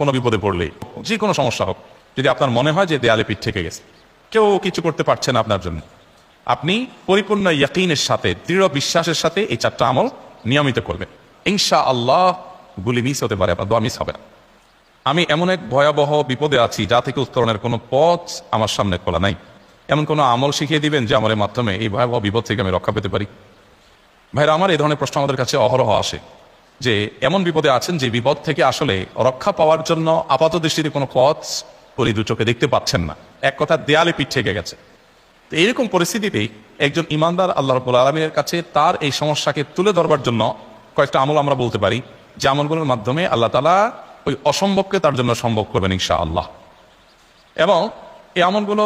কোনো বিপদে পড়লেই যে কোনো সমস্যা হোক, যদি আপনার মনে হয় যে দেয়ালে পিঠ থেকে গেছে, কেউ কিছু করতে পারছে না আপনার জন্য, আপনি পরিপূর্ণ ইয়াকিনের সাথে, দৃঢ় বিশ্বাসের সাথে এই চারটা আমল নিয়মিত করবেন। ইনশা আল্লাহ গুলি মিস হতে পারে আপনার দোয়া মিস হবে আমি এমন এক ভয়াবহ বিপদে আছি, যা থেকে উত্তরণের কোনো পথ আমার সামনে খোলা নাই। এমন কোনো আমল শিখিয়ে দিবেন যে আমলের মাধ্যমে এই ভয়াবহ বিপদ থেকে আমি রক্ষা পেতে পারি? ভাইরা, আমার এই ধরনের প্রশ্ন আমাদের কাছে অহরহ আসে। যে এমন বিপদে আছেন যে বিপদ থেকে আসলে রক্ষা পাওয়ার জন্য আপাত দৃষ্টিতে কোনো পথ পরি দু চোখে দেখতে পাচ্ছেন না। এক কথা দেয়ালে পিঠ থেকে গেছে। তো এইরকম পরিস্থিতিতেই একজন ইমানদার আল্লাহ রবুল আলমীর কাছে তার এই সমস্যাকে তুলে ধরবার জন্য কয়েকটা আমল আমরা বলতে পারি। যে আমলগুলোর মাধ্যমে আল্লাহ তালা ওই অসম্ভবকে তার জন্য সম্ভব করবেন ইনশা আল্লাহ এবং এই আমলগুলো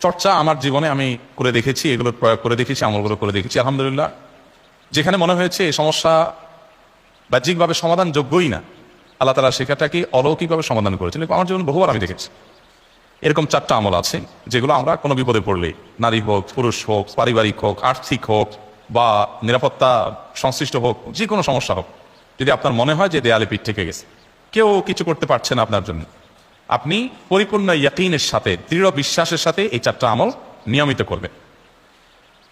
চর্চা আমার জীবনে আমি করে দেখেছি এগুলোর প্রয়োগ করে দেখেছি, আমলগুলো করে দেখেছি। আলহামদুলিল্লাহ যেখানে মনে হয়েছে এই সমস্যা বাহ্যিকভাবে সমাধান যোগ্যই না, আল্লাহ তালা শেখাটাকে অলৌকিকভাবে সমাধান করেছেন। আমার জীবনে বহুবার আমি দেখেছি। এরকম চারটা আমল আছে যেগুলো আমরা কোনো বিপদে পড়লে, নারী হোক, পুরুষ হোক, পারিবারিক হোক, আর্থিক হোক বা নিরাপত্তা সংশ্লিষ্ট হোক, যে কোনো সমস্যা হোক, যদি আপনার মনে হয় যে দেয়ালে পিঠ থেকে গেছে, কেউ কিছু করতে পারছে না আপনার জন্য, আপনি পরিপূর্ণ ইয়াকিনের সাথে, দৃঢ় বিশ্বাসের সাথে এই চারটা আমল নিয়মিত করবেন।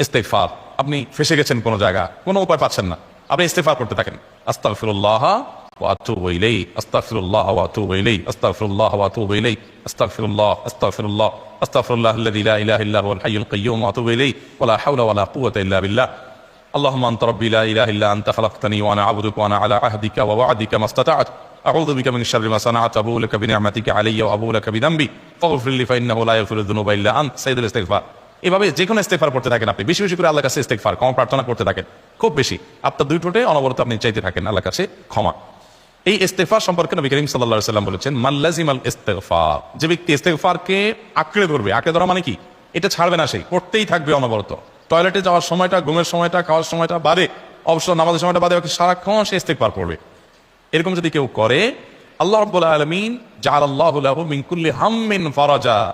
ইস্তেকফার আপনি ফেসে গেছেন কোনো জায়গা কোনো উপায় পাচ্ছেন না আপনি ইস্তেফার করতে থাকেন আস্তাগফিরুল্লাহ ওয়া আতুবু ইলাইহি আস্তাগফিরুল্লাহ ওয়া আতুবু ইলাইহি আস্তাগফিরুল্লাহ ওয়া আতুবু ইলাইহি আস্তাগফিরুল্লাহ আস্তাগফিরুল্লাহ আস্তাগফিরুল্লাহ আল্লাযী লা ইলাহা ইল্লা হুয়াল হাইয়ুল কাইয়্যুম ওয়া আতুবু ইলাইহি ওয়া লা হাওলা ওয়া লা কুওয়াতা ইল্লা বিল্লাহ اللهم انت ربي لا اله الا انت خلقتني وانا عبدك وانا على عهدك ووعدك ما استطعت اعوذ بك من شر ما صنعت ابو لك بنعمتك علي وابو لك بذنبي فاغفر لي فانه لا يغفر الذنوب الا انت سيد الاستغفار এভাবে যে কোনো ইস্তেকফার করতে থাকেন আপনি। বেশি বেশি করে আল্লাহ কাছে ইস্তেকফার ক্ষমা প্রার্থনা করতে থাকেন। খুব বেশি। আপনার দুই ঠোঁটে অনবরত আপনি চাইতে থাকেন আল্লাহ কাছে ক্ষমা। এই ইস্তেফার সম্পর্কে নবী করিম আলাইহি সাল্লাম বলেছেন মাল্লাজিম আল ইস্তেগফার। যে ব্যক্তি ইস্তেগফারকে আঁকড়ে ধরবে, আঁকড়ে ধরা মানে কি? এটা ছাড়বে না সেই করতেই থাকবে অনবরত। টয়লেটে যাওয়ার সময়টা, ঘুমের সময়টা, খাওয়ার সময়টা বাদে, অবসর নামাজের সময়টা বাদে সারাক্ষণ সে ইস্তেগফার করবে। এরকম যদি কেউ করে, আল্লাহ রাব্বুল আলামিন জাআলাল্লাহু লাহু মিন কুল্লি হাম্মিন ফারাজা।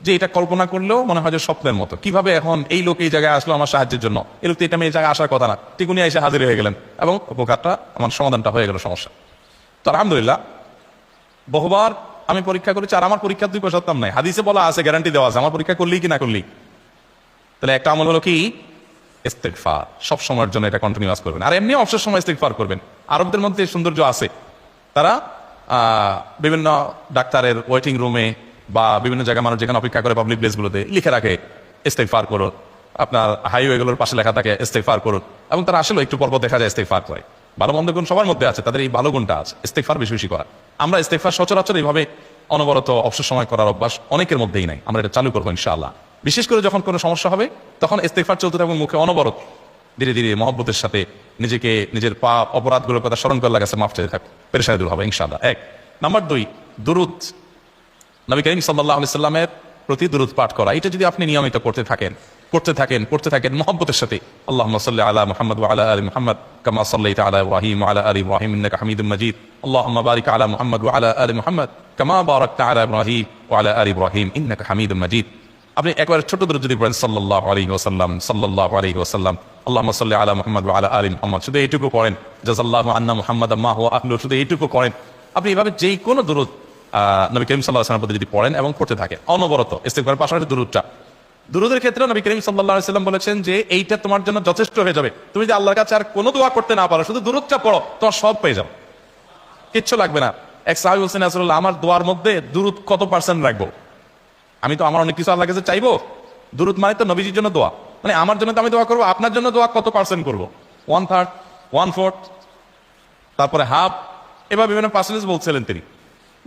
যে এটা কল্পনা করলেও মনে হয় যে স্বপ্নের মতো। কীভাবে এখন এই লোক এই জায়গায় আসলো আমার সাহায্যের জন্য? এই লোক তো এটা এই জায়গায় আসার কথা না। ঠিক উনি এসে হাজির হয়ে গেলেন এবং উপকারটা, আমার সমাধানটা হয়ে গেল সমস্যা। তো আলহামদুলিল্লাহ, বহুবার আমি পরীক্ষা করেছি আর আমার পরীক্ষার দুই পয়সা নাই। হাদিসে বলা আছে গ্যারান্টি দেওয়া আছে, আমার পরীক্ষা করলি কি না করলি? তাহলে একটা আমল হলো কি? ইস্তেগফার। সব সময়ের জন্য এটা কন্টিনিউয়াস করবেন। আর এমনি অবসর সময় ইস্তেগফার করবেন। আরবদের মধ্যে সৌন্দর্য আছে। তারা বিভিন্ন ডাক্তারের ওয়েটিং রুমে বা বিভিন্ন জায়গায় মানুষ যেখানে অপেক্ষা করে পাবলিক প্লেসগুলোতে লিখে রাখে, ইস্তেগফার করুন আপনার হাইওয়েগুলোর পাশে লেখা থাকে, ইস্তেগফার করুন এবং তারা আসলে একটু পর্ব দেখা যায় ইস্তেগফার করে। ভালো মন্দ গুণ সবার মধ্যে আছে, তাদের এই ভালো গুণটা আছে। ইস্তেগফার বেশি বেশি করা। আমরা ইস্তেগফার সচরাচর এইভাবে অনবরত অবসর সময় করার অভ্যাস অনেকের মধ্যেই নাই। আমরা এটা চালু করব ইনশাআল্লাহ। বিশেষ করে যখন কোনো সমস্যা হবে, তখন ইস্তেগফার চলতে থাকবে মুখে অনবরত। ধীরে ধীরে মহব্বতের সাথে নিজেকে, নিজের পাপ অপরাধগুলোর কথা স্মরণ করে লাগাছে মাফ চাইতে থাকবে পেরেশানি দূর হবে ইনশাআল্লাহ। এক। নাম্বার দুই, দুরুদ নবী করিম সাল্লাহ সাল্লামের প্রতি দুরুদ পাঠ করা। এটা যদি আপনি নিয়মিত করতে থাকেন করতে থাকেন করতে থাকেন মহব্বতের সাথে আল্লাহ সাল্লি আলা মুহাম্মদ আলা আলী মুহাম্মদ কামা সাল্লাইতা আলা ওয়াহিম আলা আলী ওয়াহিম ইন্নাকা হামিদুম আল্লাহ বারিক আলা মুহাম্মদ আলা আলী মুহাম্মদ কামা বারাকতা আলা ইব্রাহিম আলা আলী ইব্রাহিম ইন্নাকা হামিদুম মাজিদ। আপনি একবার ছোট দূর যদি বলেন সাল্লাল্লাহু আলাইহি ওয়াসাল্লাম, সাল্লাল্লাহু আলাইহি ওয়াসাল্লাম, আল্লাহুম্মা সাল্লি আলা মুহাম্মদ আলা আলী মুহাম্মদ, শুধু এইটুকু করেন জাযাল্লাহু আন্না মুহাম্মাদ মা হুয়া আহলু শুধু এইটুকু করেন আপনি এভাবে যেই কোনো দূরত নবী করিম সাল্লাহ আসলামের যদি পড়েন এবং পড়তে থাকে অনবরত ইস্তেকবারের পাশাপাশি দুরুদটা। দুরুদের ক্ষেত্রে নবী করিম সাল্লাহ সাল্লাম বলেছেন যে, এইটা তোমার জন্য যথেষ্ট হয়ে যাবে। তুমি যদি আল্লাহর কাছে আর কোনো দোয়া করতে না পারো, শুধু দুরুদটা পড়ো, তোমার সব পেয়ে যাও কিচ্ছু লাগবে না। এক সাহেব হোসেন আসল আমার দোয়ার মধ্যে দুরুদ কত পার্সেন্ট রাখব? আমি তো, আমার অনেক কিছু আল্লাহ কাছে চাইব। দুরুদ মানে তো নবীজির জন্য দোয়া। মানে আমার জন্য তো আমি দোয়া করব, আপনার জন্য দোয়া কত পার্সেন্ট করব? ওয়ান থার্ড ওয়ান ফোর্থ তারপরে হাফ এবার বিভিন্ন পার্সেন্টেজ বলছিলেন তিনি।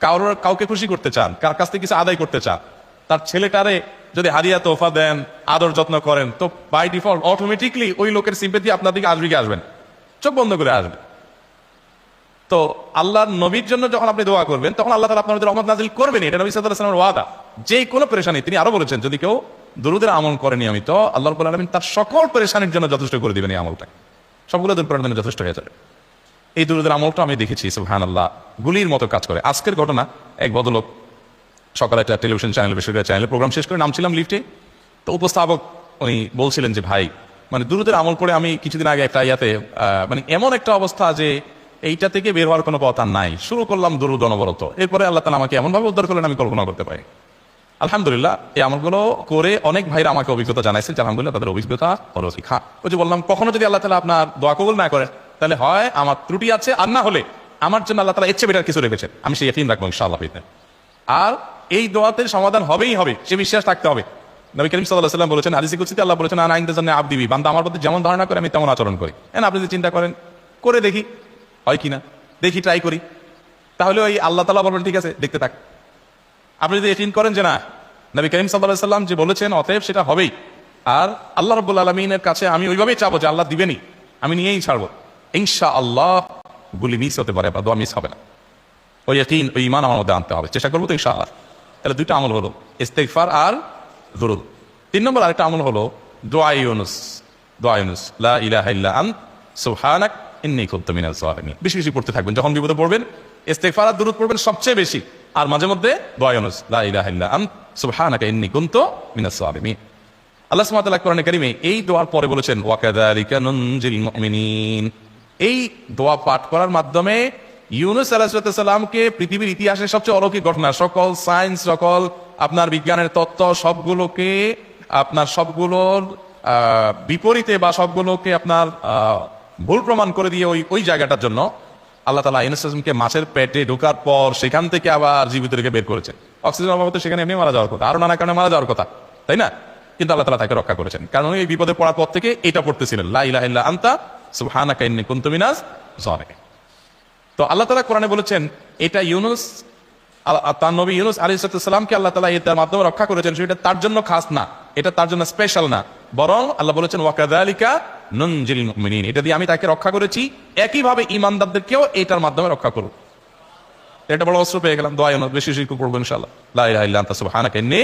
কারোর কাউকে খুশি করতে চান, কার কাছ থেকে কিছু আদায় করতে চান, তার ছেলেটারে যদি হারিয়া তোফা দেন, আদর যত্ন করেন, তো বাই ডিফল্ট অটোমেটিকলি ওই লোকের সিম্পেথি আপনার দিকে আসবে আসবেন চোখ বন্ধ করে আসবে। তো আল্লাহর নবীর জন্য যখন আপনি দোয়া করবেন, তখন আল্লাহ তালা মধ্যে রহমত নাজিল করবেন এটা নবী সাল্লামের ওয়াদা। যে কোনো পেরেশানি তিনি আরও বলেছেন, যদি কেউ দুরুদের আমল করে নিয়মিত, আল্লাহ রব্বুল আলমিন তার সকল পেরেশানির জন্য যথেষ্ট করে দিবেন এই আমলটা সবগুলো দূর জন্য যথেষ্ট হয়ে যাবে। এই দুরুদের আমলটা আমি দেখেছি সুহান আল্লাহ গুলির মতো কাজ করে। আজকের ঘটনা, এক ভদ্রলোক সকালে একটা টেলিভিশন চ্যানেল বেসরকারি চ্যানেলে প্রোগ্রাম শেষ করে নামছিলাম লিফটে তো উপস্থাপক উনি বলছিলেন যে, ভাই মানে দুরুদের আমল করে আমি কিছুদিন আগে একটা ইয়াতে মানে এমন একটা অবস্থা যে, এইটা থেকে বের হওয়ার কোনো পথ আর নাই। শুরু করলাম দুরুদ অনবরত। এরপরে আল্লাহ তালা আমাকে এমনভাবে উদ্ধার করলেন, আমি কল্পনা করতে পারি। আলহামদুলিল্লাহ, এই আমলগুলো করে অনেক ভাইরা আমাকে অভিজ্ঞতা জানাইছেন আলহামদুলিল্লাহ, তাদের অভিজ্ঞতা হলো খা ওই যে বললাম, কখনো যদি আল্লাহ তালা আপনার দোয়া কবুল না করেন তাহলে হয় আমার ত্রুটি আছে, আর না হলে আমার জন্য আল্লাহ তালা এর চেয়ে বেটার কিছু রেখেছেন। আমি সেই ইয়কিন রাখব ইনশাআল্লাহ আর এই দোয়াতে সমাধান হবেই হবে, সে বিশ্বাস রাখতে হবে। নবী করিম সাল্লাহ সাল্লাম বলেছেন আলিসি কুসিতে আল্লাহ বলেছেন আইন জন্য আব দিবি বান্দা আমার প্রতি যেমন ধারণা করে, আমি তেমন আচরণ করি। হ্যাঁ আপনি যদি চিন্তা করেন, করে দেখি। হয় কিনা দেখি ট্রাই করি। তাহলে ওই আল্লাহ তালা বলবেন, ঠিক আছে, দেখতে থাক। আপনি যদি এটিন করেন যে না, নবী করিম সাল্লাহ সাল্লাম যে বলেছেন, অতএব সেটা হবেই। আর আল্লাহ রব্বুল আলমিনের কাছে আমি ওইভাবেই চাবো যে আল্লাহ দিবেনি আমি নিয়েই ছাড়বো। ইনশা আল্লাহ গুলি মিস হতে পারে বা দোয়া মিস হবে না। ওই ইয়কিন ওই ইমান আমার মধ্যে আনতে হবে। চেষ্টা করব তো ইনশাআল্লাহ। তাহলে দুইটা আমল হলো, ইস্তেগফার আর দুরুদ। তিন নম্বর আরেকটা আমল হলো, দোয়া ইউনুস, দোয়া লা ইলাহা ইল্লা আন সুবহানাক ইন্নী কুনতু মিনাজ জালিমিন বেশি বেশি পড়তে থাকবেন, যখন বিপদে পড়বেন, ইস্তেগফার আর দুরুদ পড়বেন সবচেয়ে বেশি। আর মাঝে মধ্যে দোয়া ইউনুস, লা ইলাহা ইল্লা আন সুবহানাকা ইন্নী কুনতু মিনাজ জালিমিন আল্লাহ সুবহানাহু ওয়া তাআলা কোরআনে কারিমে এই দোয়ার পরে বলেছেন ওয়াকাযালিকা নুনজিল মুমিনিন। এই দোয়া পাঠ করার মাধ্যমে ইউনুস আলাহিসাল্লামকে পৃথিবীর ইতিহাসের সবচেয়ে অলৌকিক ঘটনা, সকল সায়েন্স, সকল আপনার বিজ্ঞানের তত্ত্ব, সবগুলোকে আপনার সবগুলোর বিপরীতে বা সবগুলোকে আপনার ভুল প্রমাণ করে দিয়ে ওই ওই জায়গাটার জন্য আল্লাহ তালা ইউনুসকে মাছের পেটে ঢোকার পর সেখান থেকে আবার জীবিত রেখে বের করেছে অক্সিজেন অভাবে তো সেখানে এমনি মারা যাওয়ার কথা আরও নানা কারণে মারা যাওয়ার কথা, তাই না? কিন্তু আল্লাহ তালা তাকে রক্ষা করেছেন। কারণ এই বিপদে পড়ার পর থেকে এটা পড়তেছিলেন, লা ইলাহা ইল্লা আনতা সুবহানাকা ইন্নী কুনতু মিনাজ জালিমিন তো আল্লাহ তালা কোরআনে বলেছেন, এটা ইউনুস তার নবী ইউনুস আল্লাহ তালা এটার মাধ্যমে রক্ষা করেছেন, সেটা তার জন্য খাস না। এটা তার জন্য স্পেশাল না। বরং আল্লাহ বলেছেন ওয়াকাদালিকা নুনজিল মুমিনিন। এটা দিয়ে আমি তাকে রক্ষা করেছি, একইভাবে ইমানদারদেরকেও এটার মাধ্যমে রক্ষা করব এটা বড় অস্ত্র পেয়ে গেলাম, দোয়া বেশি আনতা, সুবহানাকা ইন্নী।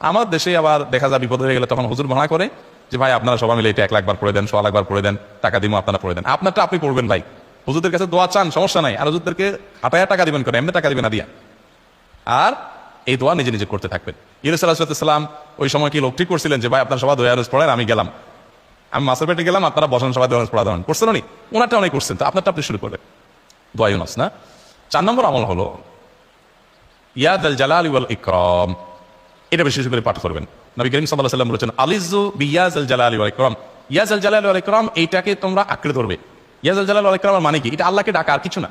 আমার দেশে আবার দেখা যায় বিপদ হয়ে গেলে তখন হুজুর ভাড়া করে যে ভাই আপনারা সবাই মিলে এটা এক লাখ বার পড়ে দেন, সোয়া লাখ বার পড়ে দেন, টাকা দিব আপনারা পড়ে দেন। আপনারটা আপনি পড়বেন ভাই। হুজুরদের কাছে দোয়া চান, সমস্যা নাই। আর হুজুরদেরকে হাটায়া টাকা দিবেন করে এমনি টাকা দিবেন না, দিয়া। আর এই দোয়া নিজে নিজে করতে থাকবেন। আলাহিসাল্লাম ওই সময় কি লোক ঠিক করছিলেন যে, ভাই, আপনার সবাই দোয়া ইউনুস পড়েন, আমি গেলাম। আমি মাসের পেটে গেলাম, আপনারা বসেন, সবাই দোয়া ইউনুস পড়া দেন করছেন উনি। ওনারটা অনেক করছেন। তো আপনারটা আপনি শুরু করবেন দোয়া ইউনুস, না? চার নম্বর আমল হলো ইয়াদ আল জালাল ইকরাম। এটা বিশেষ করে পাঠ করবেন। নবী করিম সাল্লাল্লাহু আলাইহি ওয়াসাল্লাম বলেছেন আলিজু বিয়াজ আল জালাল ওয়াল ইকরাম। ইয়াজ আল জালাল ওয়াল ইকরাম এইটাকে তোমরা আঁকড়ে ধরবে। ইয়াজ আল জালাল ওয়াল ইকরাম মানে কি? এটা আল্লাহকে ডাকা আর কিছু না।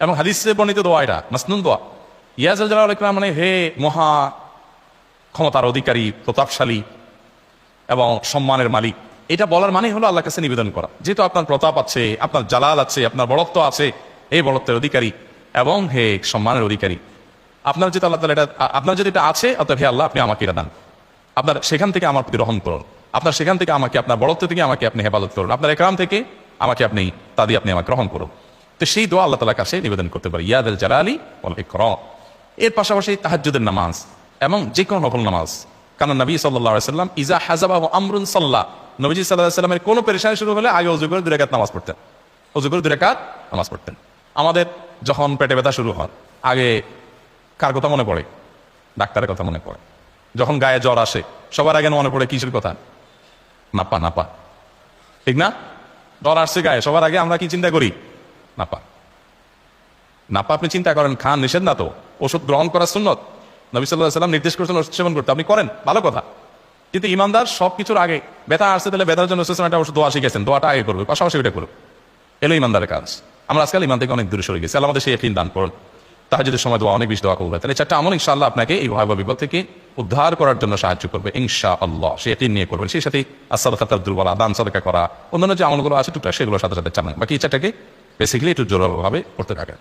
এবং হাদিসে বর্ণিত দোয়া এটা, মাসনুন দোয়া। ইয়াজ আল জালাল ওয়াল ইকরাম মানে হে মহা ক্ষমতার অধিকারী, প্রতাপশালী এবং সম্মানের মালিক। এটা বলার মানে হলো আল্লাহর কাছে নিবেদন করা। যেহেতু আপনার প্রতাপ আছে, আপনার জালাল আছে, আপনার বড়ত্ব আছে এই বড়ত্বের অধিকারী এবং হে সম্মানের অধিকারী। আপনার যেটা আল্লাহ তালা এটা, আপনার যদি এটা আছে, অতএব হে আল্লাহ, আপনি আমাকে এটা দান। আপনার সেখান থেকে আমার প্রতি রহম করুন। আপনার সেখান থেকে আমাকে, আপনার বড়ত্ব থেকে আমাকে আপনি হেফাজত করুন। আপনার একরাম থেকে আমাকে আপনি, তা দিয়ে আপনি আমাকে গ্রহণ করুন। তো সেই দোয়া আল্লাহ তালার কাছে নিবেদন করতে পারি। ইয়াদ আল ওয়াল ইকরাম। এর পাশাপাশি তাহাজ্জুদের নামাজ এবং যে কোনো নফল নামাজ। কারণ নবী সাল্লাম, ইজা হাজাবা আমরুন সাল্লাহ নবীজি সাল্লাহ সাল্লামের কোনো পেরেশানি শুরু হলে আগে অজু করে দুরেকাত নামাজ পড়তেন। অজু করে দুরেকাত নামাজ পড়তেন। আমাদের যখন পেটে ব্যথা শুরু হয়, আগে কার কথা মনে পড়ে? ডাক্তারের কথা মনে পড়ে। যখন গায়ে জ্বর আসে, সবার আগে মনে পড়ে কিসের কথা? নাপা নাপা। ঠিক না? জ্বর আসছে গায়ে, সবার আগে আমরা কি চিন্তা করি? নাপা। নাপা, আপনি চিন্তা করেন, খান নিষেধ না তো? ওষুধ গ্রহণ করা সুন্নত? নবী সাল্লাহ সাল্লাম নির্দেশ করেছেন ওষুধ সেবন করতে। আপনি করেন, ভালো কথা। কিন্তু ইমানদার সব কিছুর আগে ব্যথা আসছে তাহলে ব্যথার জন্য একটা ওষুধ দোয়া শিখেছেন, দোয়াটা আগে করবে, পাশাপাশি ওইটা করবে এলো ইমানদারের কাজ। আমরা আজকাল ইমান থেকে অনেক দূরে সরে গেছি। আমাদের সেই দান করুন। যদি সময় দোয়া অনেক বেশি দোয়া করবে তাহলে চারটা আমল ইনশাআল্লাহ আপনাকে এই ভয়াবহ বিপদ থেকে উদ্ধার করার জন্য সাহায্য করবে ইনশা আল্লাহ সে এটি নিয়ে করবেন সেই সাথে আসাদ খাতার দুর্বলা দান সদকা করা, অন্যান্য যে আমলগুলো আছে টুকটা সেগুলো সাথে সাথে চালান। বাকি এই চারটাকে বেসিক্যালি একটু জোরালোভাবে করতে থাকেন।